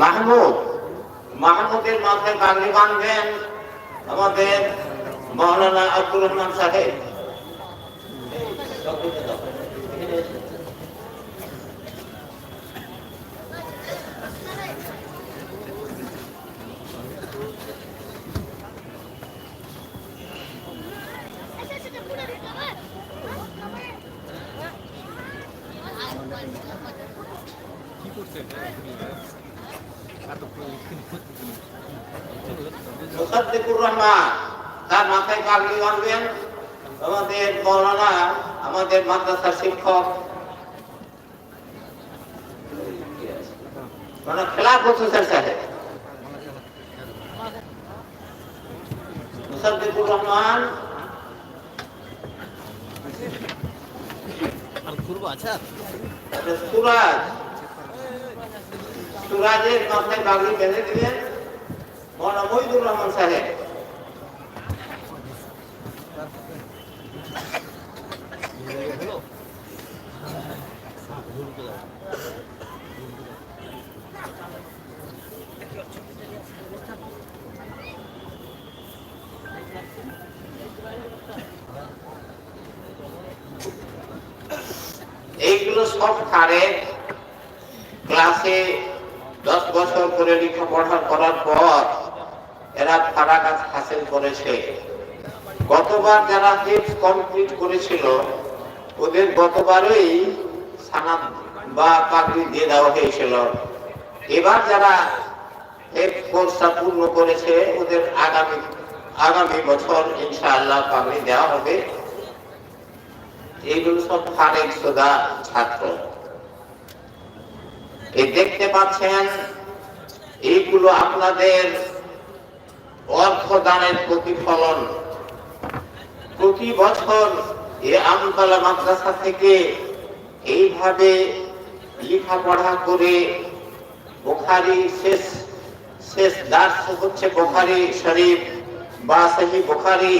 মাহমুদ। মাহমুদের মাথায় পাগড়ি বাঁধবেন আমাদের মৌলানা আব্দুর রহমান সাহেব। মুসাদ্দিকুর রহমান তার মাথায় পাগড়ি বাঁধবেন আমাদের মৌলানা আমাদের মাদ্রাসার শিক্ষক। মানে খেলাফ হোসেন সাহেব। মুসাদ্দিকুর রহমান। আচ্ছা সুরাজ। সুরাজের মাথায় পাগড়ি বেঁধে দিলেন মৌলানা মহিদুর রহমান সাহেব। এইগুলো সব কারে ক্লাসে দশ বছর করে লেখাপড়া করার পর এরা ফারাকাত হাসিল করেছে। গতবার যারা হিপস কমপ্লিট করেছিল, ওদের গতবারই সানাদ বা পাগড়ি দিয়ে দেওয়া হয়েছিল। এবার যারা হেপস কোর্সটা পূর্ণ করেছে, ওদের আগামী আগামী বছর ইনশাআল্লাহ পাগড়ি দেওয়া হবে। এইগুলো সব ফারেক সোদা ছাত্র। এই দেখতে পাচ্ছেন, এইগুলো আপনাদের অর্থ দানের প্রতিফলন। প্রতি বছর এই আমতলা মাদ্রাসা থেকে এইভাবে লেখাপড়া করে বোখারি শেষ শেষ দাস হচ্ছে বোখারি শরীফ বা সহি বোখারি।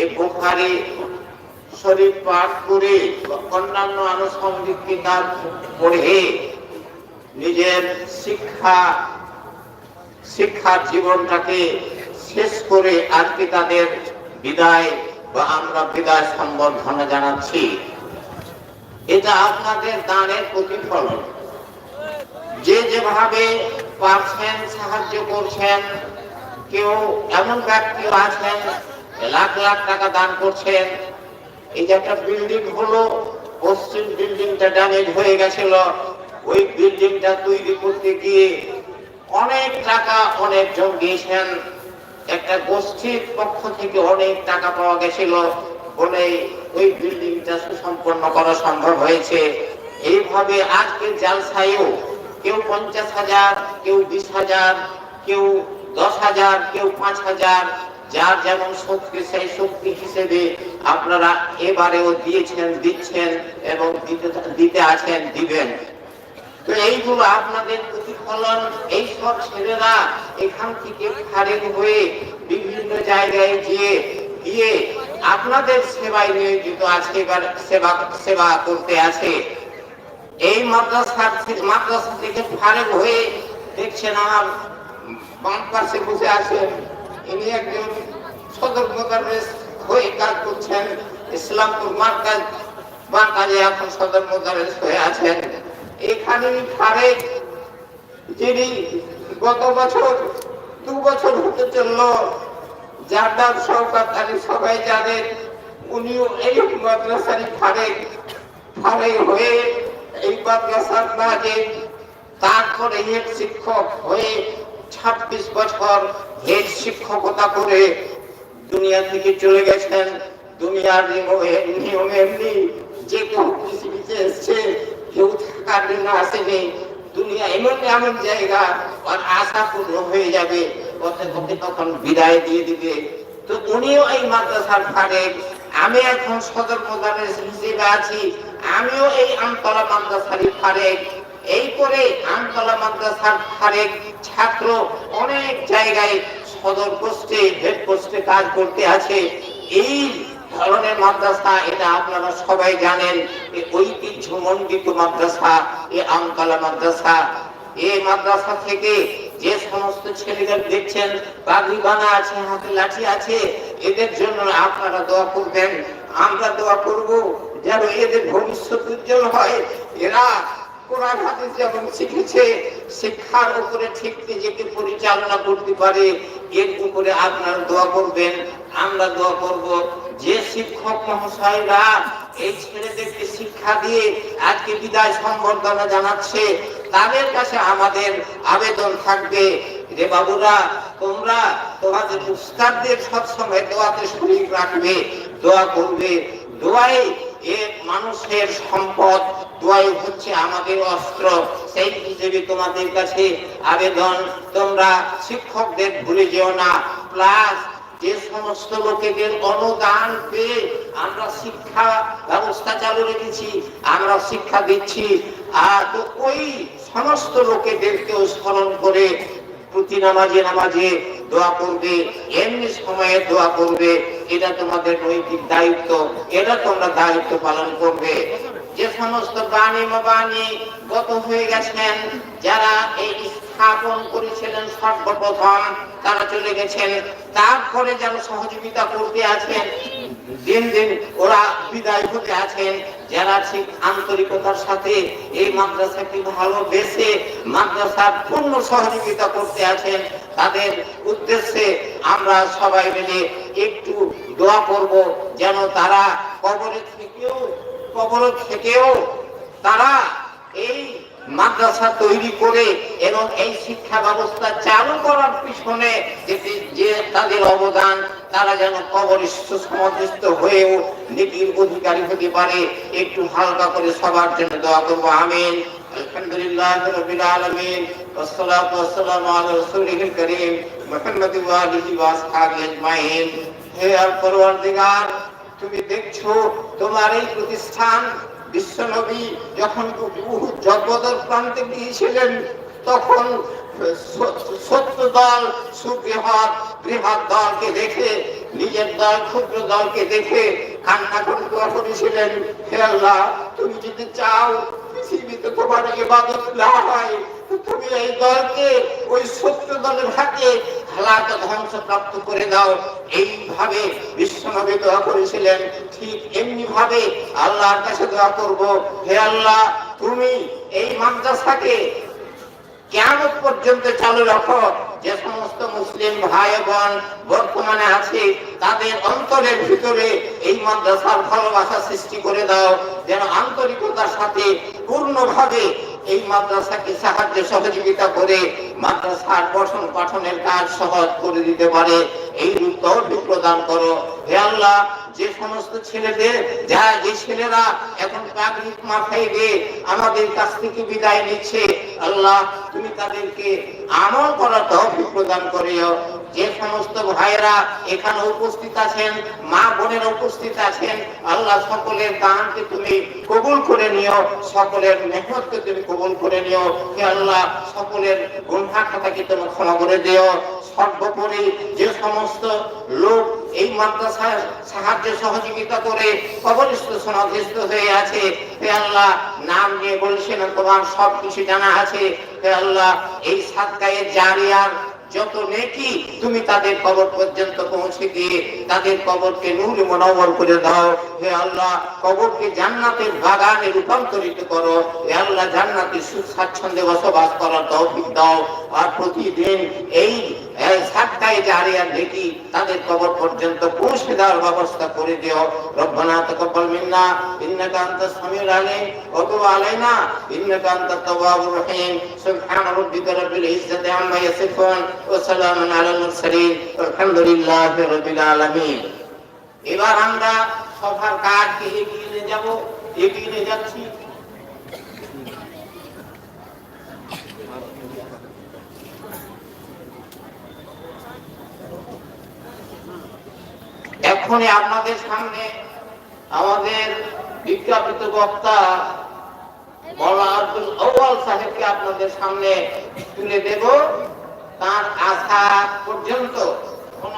এ বোখারি শরীফ পাঠ করে অন্যান্য আনুষঙ্গিক কিতাব পড়ে নিজের শিক্ষা, শিক্ষার জীবনটাকে শেষ করে আজকে তাদের বিদায় বা আমরা বিদায় সম্বর্ধনা জানাচ্ছি। এটা আপনাদের দানের প্রতিফলন। যে যেভাবে পারছেন, সাহায্য করছেন, কেউ এমন ব্যক্তিও আছেন, লাখ লাখ টাকা দান করছেন, এই যে একটা বিল্ডিং হলো, পশ্চিম বিল্ডিংটা ড্যামেজ হয়ে গেছিল ওই বিল্ডিংটা তৈরি করতে গিয়ে অনেক টাকা অনেকজন দিয়েছেন একটা গোষ্ঠীর পক্ষ থেকে অনেক টাকা পাওয়া গেছিল বলে ওই বিল্ডিংটা সুসম্পন্ন করা সম্ভব হয়েছে। এইভাবে আজকে জালসাইও কেউ পঞ্চাশ হাজার, কেউ বিশ হাজার, কেউ দশ হাজার, কেউ পাঁচ হাজার, যার যেমন শক্তি, সেই শক্তি হিসেবে আপনারা এবারেও দিয়েছেন, দিচ্ছেন এবং দিতে আছেন, দিবেন। তো এইগুলো আপনাদের প্রতিফলন এই সব ছেলেরা এখান থেকে ফারেক হয়ে বিভিন্ন জায়গায় গিয়ে গিয়ে আপনাদের সেবায় নিয়োজিত এবার সেবা সেবা করতে আছে। এই মাদ্রাসার থেকে- মাদ্রাসা থেকে ফারেক হয়ে দেখছেন আমার বাম পাশে বসে আছেন ইনি একজন সদর মোদারেস হয়ে কাজ করছেন, ইসলামপুর মার্কাজ, মার্কাজে এখন সদর মোদারেস হয়ে আছেন। এখানে ফারেক যিনি গত বছর, দু বছর হতে চলল, যার নাম আলী, সবাই জানেন, উনিও এই মাদ্রাসারই হয়ে এই মাদ্রাসার মাঝে তারপরে হেড শিক্ষক হয়ে ছাব্বিশ বছর হেড শিক্ষকতা করে দুনিয়া থেকে চলে গেছেন। দুনিয়ার নিয়ম এমনি যে কেউ পৃথিবীতে এসছে, কেউ আসেনি দুনিয়া এমন এমন জায়গা, আর আশা পূর্ণ হয়ে যাবে। পথে তখন বিদায় দিয়ে দিবে। তো উনিও এই মাদ্রাসার আমি এখন সদর প্রধানের হিসেবে আছি। আমিও এই আমতলা মাদ্রাসারই ফারেক এই করে আমতলা মাদ্রাসার ফারেক ছাত্র অনেক জায়গায় সদর পোস্টে, হেড পোস্টে কাজ করতে আছে। এই ধরনের মাদ্রাসা, এটা আপনারা সবাই জানেন এই ঐতিহ্য মন্ডিত মাদ্রাসা এই আমতলা মাদ্রাসা। এই মাদ্রাসা থেকে যে সমস্ত ছেলেদের দেখছেন পাগড়ি বানা আছে, হাতে লাঠি আছে, এদের জন্য আপনারা দোয়া করবেন। আমরা দোয়া করব, যেন এদের ভবিষ্যৎ উজ্জ্বল হয়। এরা কোরআন, হাদিস যেমন শিখেছে, শিক্ষার উপরে ঠিক নিজেকে পরিচালনা করতে পারে, এর উপরে আপনারা দোয়া করবেন, আমরা দোয়া করব। যে শিক্ষক মহাশয়রা এই ছেলেদেরকে শিক্ষা দিয়ে আজকে বিদায় সম্বর্ধনা জানাচ্ছে, তাদের কাছে আমাদের আবেদন থাকবে, রে বাবুরা, তোমরা তোমাদের উস্তাদদের সবসময় দোয়াতে শরীর রাখবে, দোয়া করবে। দোয়াই এ মানুষের সম্পদ দোয়াই হচ্ছে আমাদের অস্ত্র। সেই হিসেবে তোমাদের কাছে আবেদন, তোমরা শিক্ষকদের ভুলে যেও না। প্লাস যে সমস্ত লোকেদের অনুদান পেয়ে আমরা শিক্ষা ব্যবস্থা চালু রেখেছি, আমরা শিক্ষা দিচ্ছি। আর তো ওই সমস্ত লোকেদেরকেও স্মরণ করে প্রতি নামাজে নামাজে দোয়া করবে, এমনি সময়ে দোয়া করবে। এটা তোমাদের নৈতিক দায়িত্ব, এটা তোমরা দায়িত্ব পালন করবে। যে সমস্ত বাণী বাণী গত হয়ে গেছেন, যারা এই স্থাপন করেছিলেন সর্বপ্রথম। তারা চলে গেছেন। তারপরে যারা সহযোগিতা করতে আছেন, দিন দিন ওরা বিদায় হতে আছেন। যারা ঠিক আন্তরিকতার সাথে এই মাদ্রাসাকে ভালোবেসে মাদ্রাসার পূর্ণ সহযোগিতা করতে আছেন, তাদের উদ্দেশ্যে আমরা সবাই মিলে একটু দোয়া করব যেন তারা কবরে থেকেও কবর থেকেও তারা এই মাদ্রাসা তৈরি করে এবং এই শিক্ষা ব্যবস্থা চালু করার পিছনে যে- যে তাদের অবদান তারা যেন কবরিষ্ঠ সমাধিস্থ হয়েও নীতির অধিকারী হতে পারে একটু হালকা করে সবার জন্য দোয়া করবো আমিন আলহামদুলিল্লাহ রবিল আলমিন والصلاة والسلام على رسوله الكريم محمد وآله وأصحابه أجمعين হে আর পরওয়ারদিগার তুমি দেখছো তোমার এই প্রতিষ্ঠান বিশ্বনবী যখন উহুদ জগতের প্রান্তে গিয়েছিলেন তখন সত্য দল সুবৃহৎ, বৃহৎ দলকে দেখে, নিজের দল, ক্ষুদ্র দলকে দেখে কান্না করে দোয়া করেছিলেন হে আল্লাহ, তুমি যদি চাও পৃথিবীতে তোমার ইবাদত না হয় তুমি এই দলকে, ওই সত্য দলের হাতে হালাত ধ্বংস প্রাপ্ত করে দাও। এইভাবে বিশ্বনবী দোয়া করেছিলেন, ঠিক এমনি ভাবে আল্লাহর কাছে দোয়া করব। হে আল্লাহ, তুমি এই মাদ্রাসাকে কেমন পর্যন্ত চালু রাখো। যে সমস্ত মুসলিম ভাই বোন বর্তমানে আছে, তাদের অন্তরের ভিতরে এই মাদ্রাসার ভালোবাসা সৃষ্টি করে দাও, যেন আন্তরিকতার সাথে পূর্ণভাবে এই মাদ্রাসাকে সাহায্য সহযোগিতা করে মাদ্রাসার পঠন পাঠনের কাজ সহজ করে দিতে পারে। এই তৌফিক প্রদান করো। হে আল্লাহ, যে সমস্ত ছেলেদের, যা যে ছেলেরা এখন পাগড়ি মাথায় দিয়ে আমাদের কাছ থেকে বিদায় নিচ্ছে আল্লাহ তুমি তাদেরকে আমল করার তহফিক প্রদান করিও। যে সমস্ত ভাইরা এখানে উপস্থিত আছেন, মা বোনেরা উপস্থিত আছেন, আল্লাহ সকলের দানকে তুমি কবুল করে নিও, সকলের মেহনতকে তুমি কবুল করে নিও। হে আল্লাহ, সকলের গুণা খাতাকে তুমি ক্ষমা করে দিও। সর্বোপরি যে সমস্ত লোক এই মাদ্রাসার সাহায্য সহযোগিতা করে কবরস্থ সমাধিস্থ হয়ে আছে, হে আল্লাহ, নাম নিয়ে বলছেন তোমার সব কিছু জানা আছে। হে আল্লাহ, এই সাতকায়ে জারিয়ার যত নেকি তুমি তাদের কবর পর্যন্ত পৌঁছে দিয়ে তাদের কবরকে নূর মনোবল করে দাও। হে আল্লাহ, কবরকে জান্নাতের বাগানে রূপান্তরিত করো। হে আল্লাহ, জান্নাতের সুস্বাচ্ছন্দে বসবাস করার তৌফিক দাও। আর প্রতিদিন এই এই সাতটায় জারিয়ার নেকি তাদের কবর পর্যন্ত পৌঁছে ব্যবস্থা করে দিও। রব্বানা তাকাব্বাল মিন্না, ইন্নাকা আনতাস সামিউল আলিম, ওয়া তুব আলাইনা, ইন্নাকা আনতাত তাওয়াবুর রহিম। সুবহান রাব্বিকা এবার আমরা সভার কাজকে এগিয়ে নিয়ে যাব? এগিয়ে যাচ্ছি এখনই আপনাদের সামনে আমাদের বিজ্ঞাপিত বক্তা সাহেবকে আপনাদের সামনে তুলে দেব। তার আশা পর্যন্ত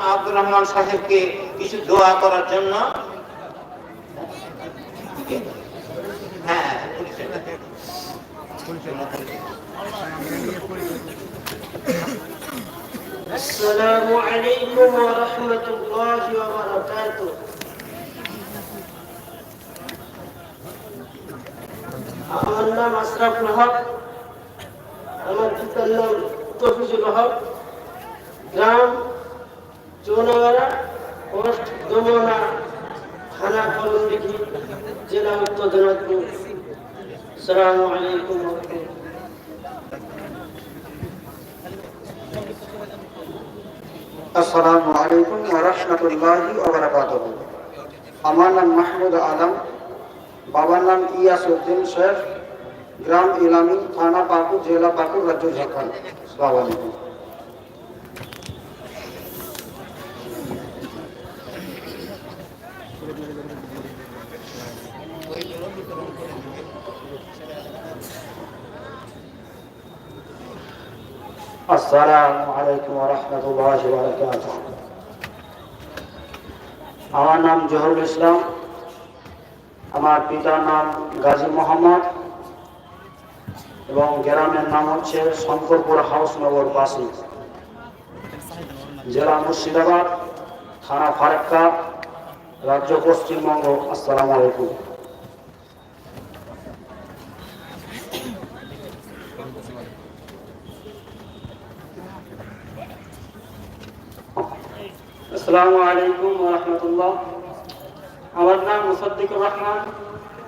আব্দুর রহমান সাহেবকে কিছু দোয়া করার জন্য হ্যাঁ السلام عليكم ورحمة الله وبركاته আমার নাম আশরাফুল হক আমার পিতার নাম তফিজুল হক গ্রাম চৌনাগাড়া পোস্ট দমনা থানা কলমদিঘি জেলা উত্তর দিনাজপুর আসসালামু আলাইকুম আসসালামু আলাইকুম ওয়া রাহমাতুল্লাহি ওয়া বারাকাতুহু। আমার নাম মাহমুদ আলম। বাবার নাম ইয়াস উদ্দিন শেখ। গ্রাম ইলামি, থানা পাকুর জেলা পাকুর রাজ্য ঝাড়খণ্ড। বাবা আলাইকুম ওয়া রাহমাতুল্লাহি ওয়া বারাকাতুহু। আমার নাম জহুরুল ইসলাম, আমার পিতার নাম গাজী মোহাম্মদ এবং গ্রামের নাম হচ্ছে শঙ্করপুর হাউসনগর বাসি। জেলা মুর্শিদাবাদ, থানা ফারাক্কা, রাজ্য পশ্চিমবঙ্গ। আসসালামু আলাইকুম। আসসালামু আলাইকুম রাহমাতুল্লাহ। আমার নাম মুসাদ্দিকুর রহমান,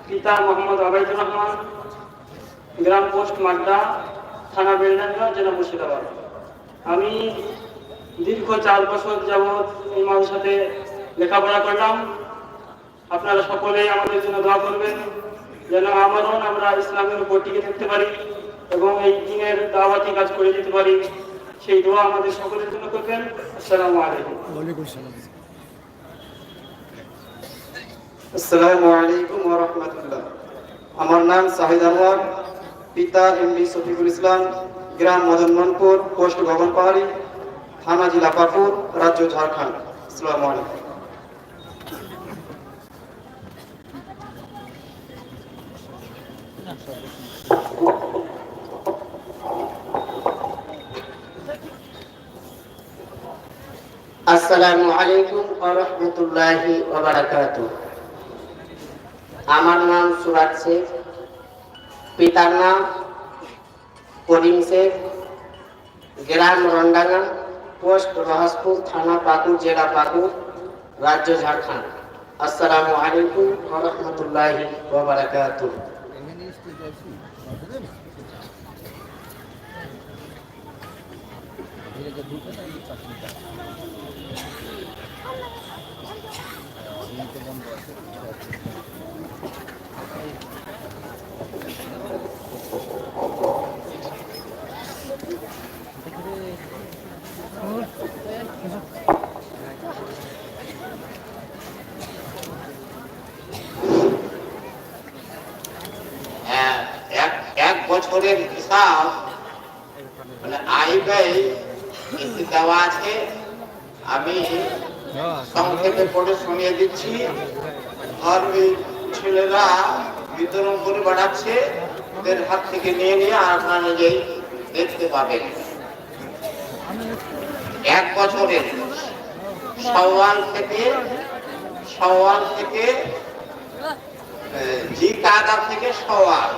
পিতা মোহাম্মদ আবাইদুর রহমান। গ্রাম পোস্ট মাড্ডা, থানা বেলডাঙ্গা, জেলা মুর্শিদাবাদ। আমি দীর্ঘ চার বছর যাবৎ ইমাম সাথে লেখাপড়া করলাম। আপনারা সকলে আমাদের জন্য দোয়া করবেন, যেন আমারও আমরা ইসলামের উপর টিকে থাকতে পারি এবং এই দিনের দাওয়াতি কাজ করে যেতে পারি। সেই দোয়া আমাদের সকলের জন্য করবেন। আসসালামু আলাইকুম। আসসালামু। আলাইকুম ওয়া রাহমাতুল্লাহ। আমার নাম সাহিদ আনোয়ার পিতা এমডি শফিকুল ইসলাম গ্রাম মদনমোহনপুর পোস্ট ভবন পাহাড়ি থানা জেলা পাকুর রাজ্য ঝাড়খণ্ড। আসসালামু আলাইকুম। আসসালামু আলাইকুম ওয়া রাহমাতুল্লাহি ওয়া বারাকাতুহু আমার নাম সুরাজ শেখ, পিতার নাম করিম শেখ, গ্রাম রন্ডাঙ্গা, পোস্ট রহসপুর, থানা পাকুর, জেলা পাকুর, রাজ্য ঝাড়খণ্ড। আসসালামু আলাইকুম ওয়া রাহমাতুল্লাহি ওয়া বারাকাতুহু এক- এক এক বছরের হিসাব মানে আয় ব্যয় এতে দেওয়া আছে আমি সংক্ষেপে পড়ে শুনিয়ে দিচ্ছি আর ওই ছেলেরা বিতরণ করে বাড়াচ্ছে, ওদের হাত থেকে নিয়ে নিয়ে আপনারা নিজেই দেখতে পাবেন। এক বছরের সওয়াল থেকে সওয়াল থেকে জি কাদা থেকে সওয়াল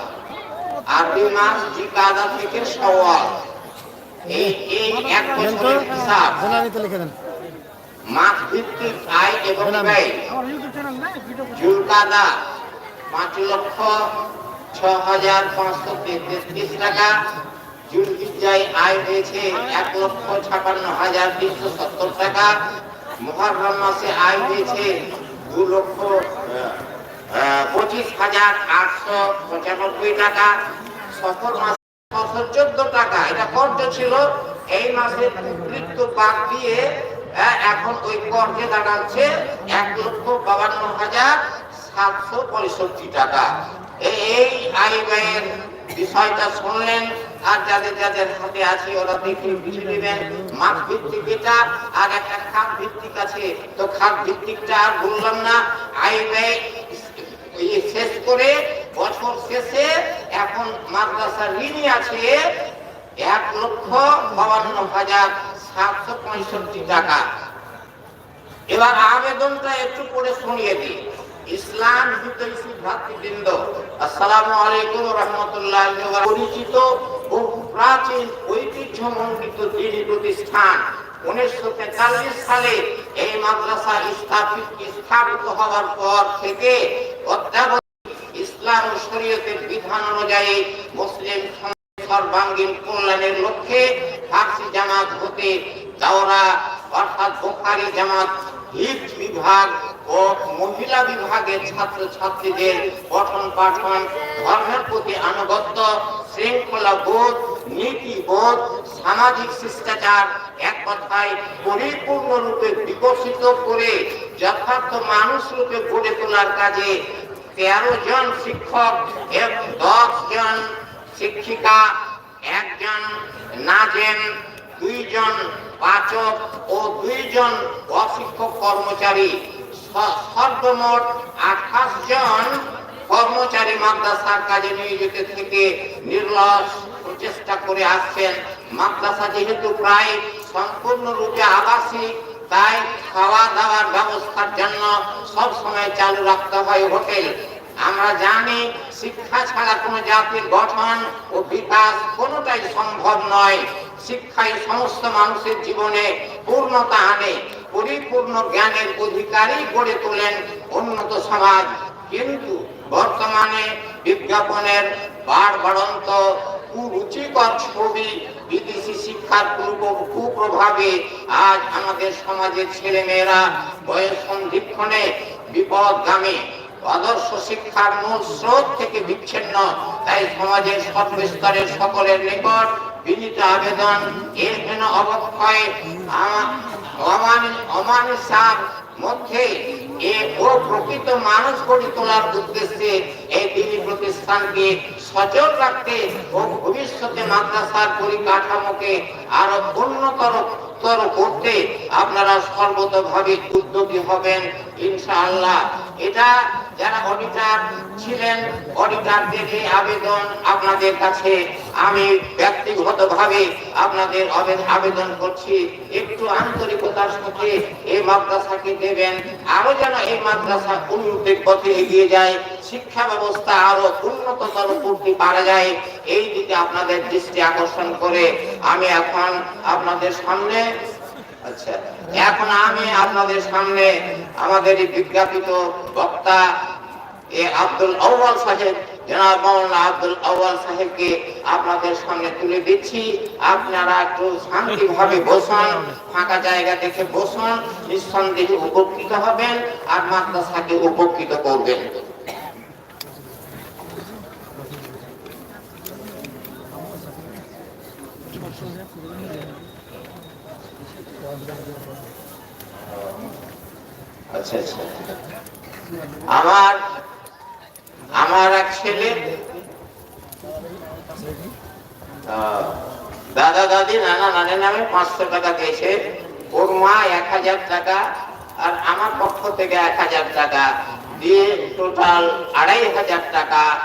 আরবি মাস জি কাদা থেকে সওয়াল এই এক বছরের হিসাব। মাস ভিত্তিক আয় এবং ব্যয় জুলকাদা পাঁচ লক্ষ ছ হাজার পাঁচশো তেত্রিশ টাকা। জুলহিজ্জায় আয় হয়েছে এক লক্ষ ছাপান্ন হাজার তিনশো সত্তর টাকা। মহরম মাসে আয় হয়েছে দু লক্ষ পঁচিশ হাজার আটশো পঁচানব্বই টাকা। সফর মাসে ছশো চোদ্দ টাকা। এটা কর্জ ছিল। এই মাসে মৃত্যু বাদ দিয়ে এখন ওই কর্জে দাঁড়াচ্ছে এক লক্ষ বাবান্ন হাজার সাতশো পঁয়ষট্টি টাকা। এই- আয় ব্যয়ের বিষয়টা শুনলেন, আর যাদের যাদের হাতে আছে ওরা দেখে বুঝে নেবেন। মাঠ ভিত্তিক এটা, আর একটা খাত ভিত্তিক আছে। তো খাত ভিত্তিকটা আর বললাম না আয় ব্যয় এই শেষ করে বছর শেষে এখন মাদ্রাসা ঋণী আছে এক লক্ষ বাবান্ন হাজার সাতশো পঁয়ষট্টি টাকা। এবার আবেদনটা একটু করে শুনিয়ে দিই। ইসলাম আলাইকুম রহমতুল্লাহ পরিচিত প্রাচীন ঐতিহ্যমণ্ডিত দিনী প্রতিষ্ঠান। উনিশশো তেতাল্লিশ সালে এই মাদ্রাসা স্থাপিত স্থাপিত হওয়ার পর থেকে অত্যাবধি ইসলাম শরীয়তের বিধান অনুযায়ী মুসলিম সর্বাঙ্গীন কল্যাণের লক্ষ্যে? ফার্সি জামাত হতে দাওরা অর্থাৎ বোখারি জামাত হিফ বিভাগ ও মহিলা বিভাগের ছাত্র ছাত্রীদের পঠন পাঠন, ধর্মের প্রতি আনুগত্য, শৃঙ্খলা বোধ, নীতি বোধ, সামাজিক শিষ্টাচার এক কথায় পরিপূর্ণরূপে বিকশিত করে যথার্থ মানুষ রূপে গড়ে তোলার কাজে তেরো জন শিক্ষক এবং দশ জন শিক্ষিকা, একজন নাজেন, দুইজন পাচক ও দুইজন অশিক্ষক কর্মচারী। সর্বমোট আঠাশ জন কর্মচারী মাদ্রাসার কাজে নিয়োজিত থেকে নির্লস প্রচেষ্টা করে আসছেন। মাদ্রাসা যেহেতু প্রায় সম্পূর্ণরূপে আবাসিক, তাই খাওয়া দাওয়ার ব্যবস্থার জন্য সব সময় চালু রাখতে হয় হোটেল। আমরা জানি শিক্ষা ছাড়া কোনো জাতির গঠন ও বিকাশ কোনোটাই সম্ভব নয়। শিক্ষাই সমস্ত মানুষের জীবনে পূর্ণতা আনে, পরিপূর্ণ জ্ঞানের অধিকারী গড়ে তোলেন উন্নত সমাজ। কিন্তু বর্তমানে বিজ্ঞাপনের বাড়বাড়ন্ত কুরুচিকর ছবি বিদেশি শিক্ষার কুপ্র- কুপ্রভাবে আজ আমাদের সমাজের ছেলেমেয়েরা বয়স সন্ধিক্ষণে বিপদগামী আদর্শ শিক্ষার মূল স্রোত থেকে বিচ্ছিন্ন। তাই সমাজের সর্বস্তরের সকলের নিকট বিনীত আবেদন এর জন্য অবক্ষয় ও প্রকৃত মানুষ গড়ে তোলার উদ্দেশ্যে এই দিনী প্রতিষ্ঠানকে সচল রাখতে ও ভবিষ্যতে মাদ্রাসার পরিকাঠামোকে আরও উন্নতর তর করতে আপনারা সর্বতভাবে উদ্যোগী হবেন, ইনশাআল্লাহ। এটা যারা অডিটার ছিলেন অডিটারদের এই আবেদন আপনাদের কাছে। আমি ব্যক্তিগতভাবে আপনাদের আবেদন করছি, একটু আন্তরিকতার সাথে এই মাদ্রাসাকে দেবেন। আরও যেন এই মাদ্রাসা উন্নতির পথে এগিয়ে যায়, শিক্ষা ব্যবস্থা আরও উন্নততর করতে পারা যায়, এই দিকে আপনাদের দৃষ্টি আকর্ষণ করে আমি এখন আপনাদের সামনে আচ্ছা এখন আমি আপনাদের সামনে আমাদের বিজ্ঞাপিত বক্তা এ আব্দুল আউয়াল সাহেব সাহেবকে আপনাদের সামনে তুলে দিচ্ছি। আপনারা একটু ফাঁকা জায়গা দেখে বসুন, নিঃসন্দেহে উপকৃত হবেন উপকৃত করবেন। আচ্ছা আচ্ছা। আমার ছেলে। দাদা দাদি, নানা নানের নামে পাঁচশো টাকা পেয়েছে ওর মা এক হাজার টাকা আর আমার পক্ষ থেকে এক হাজার টাকা। দিয়ে টোটাল আড়াই হাজার টাকা।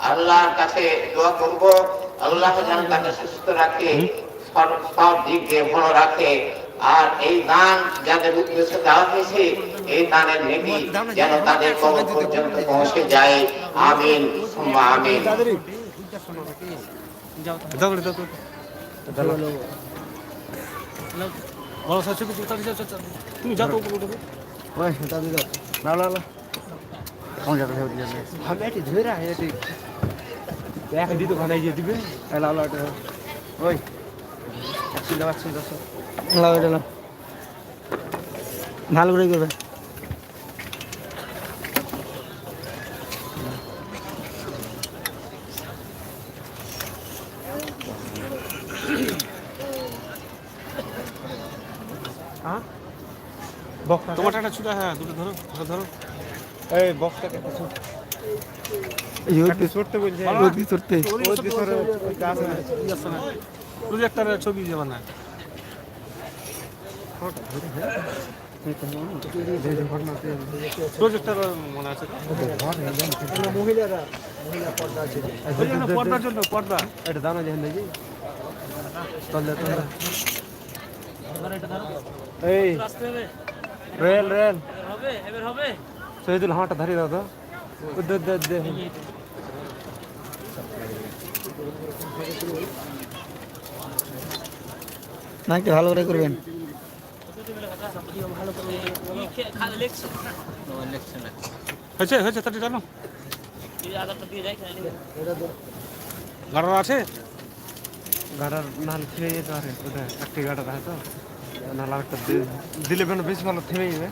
আল্লাহর কাছে দোয়া করব। আল্লাহ যেন তাকে সুস্থ রাখে সব- দিক দিয়ে ভালো রাখে। আর এই দান যাদের উদ্দেশ্যে দেওয়া হয়েছে এই দানের নেকি যেন তাদের কবর পর্যন্ত পৌঁছে যায়। আমিন আমিন। তুমি যাও না না না কোন জায়গা থেকে এটি ধরে রাখি এটি দিয়ে দিবে ওই একশো একশো দশ লাও এটা ভালো করে করবে বক্তা তোমার একটা ছুটা হ্যাঁ দুটো ধরো ধরো ধরো। এই বক্সটাকে কিছু ছড়তে বলছে। রোদি চড়তে ওই দিশরে ওই গাছ না প্রজেক্টার ছবি যাবে না। প্রজেক্টার মনে আছে তো? মহিলারা মহিলা পর্দা আছে ওই জন্য পর্দার জন্য পর্দা। এটা দানা যেখানে দেখি। এই। রেল রেল শহীদুল হাঁটা ধরিয়ে দাও তো দে দে দে না একটু ভালো করে করবেন হয়েছে হয়েছে তাটি টানো গাড়া আছে গাড়ার নাহলে থেমে যেতে পারে ওটা একটি গাড়া আছে তো নাহলে একটা দিলে বেন বেশি ভালো থেমে যাবে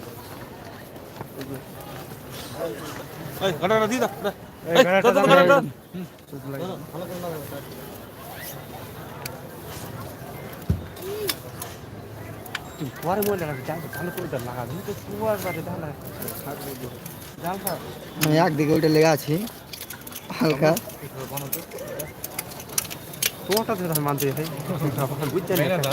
এই গাড়াটা দিয়ে দাও দে। এই, দাও, দাও, গাড়াটা দাও। তুমি পরে মনে রাখবে জাল ভালো করে দেন লাগা তুমি তো কুয়ার বাড়ি ঢালা জালটা আমি একদিকে ওইটা লেগে আছি হালকা তোমারটা ধরে আমি মানতে চাই বুঝতে না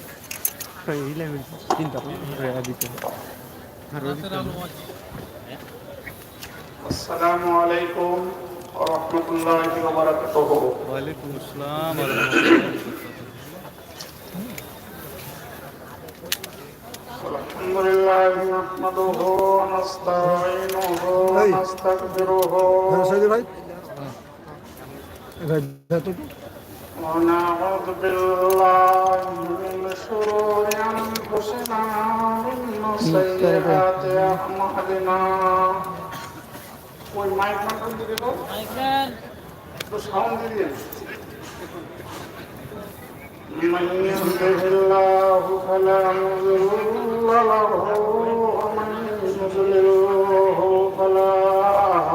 ইলেভেন তিনটা দিতে السلام عليكم ورحمة الله وبركاته ওয়ালাইকুম আসসালাম الحمد لله نحمده ونستعينه ونستغفره ونعوذ بالله من شرور أنفسنا ومن سيئات أعمالنا ওই মাইক মাইক দিকে তো একটু সাউন্ড দিয়ে দিন من يهده الله فلا مضل له